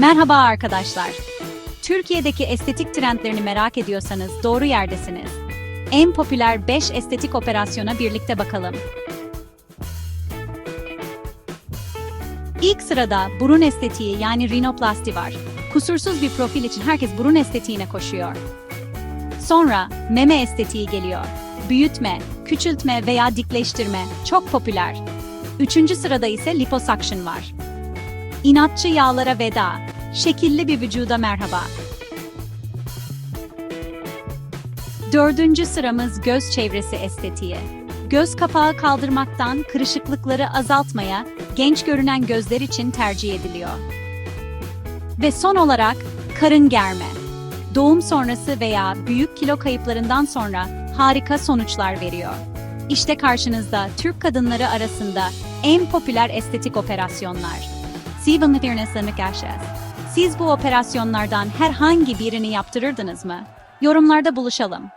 Merhaba arkadaşlar. Türkiye'deki estetik trendlerini merak ediyorsanız doğru yerdesiniz. En popüler 5 estetik operasyona birlikte bakalım. İlk sırada burun estetiği yani rinoplasti var. Kusursuz bir profil için herkes burun estetiğine koşuyor. Sonra meme estetiği geliyor. Büyütme, küçültme veya dikleştirme çok popüler. Üçüncü sırada ise liposuction var. İnatçı yağlara veda, şekilli bir vücuda merhaba. Dördüncü sıramız göz çevresi estetiği. Göz kapağı kaldırmaktan kırışıklıkları azaltmaya, genç görünen gözler için tercih ediliyor. Ve son olarak karın germe. Doğum sonrası veya büyük kilo kayıplarından sonra harika sonuçlar veriyor. İşte karşınızda Türk kadınları arasında en popüler estetik operasyonlar. Steven Fitness'e Siz bu operasyonlardan herhangi birini yaptırırdınız mı? Yorumlarda buluşalım.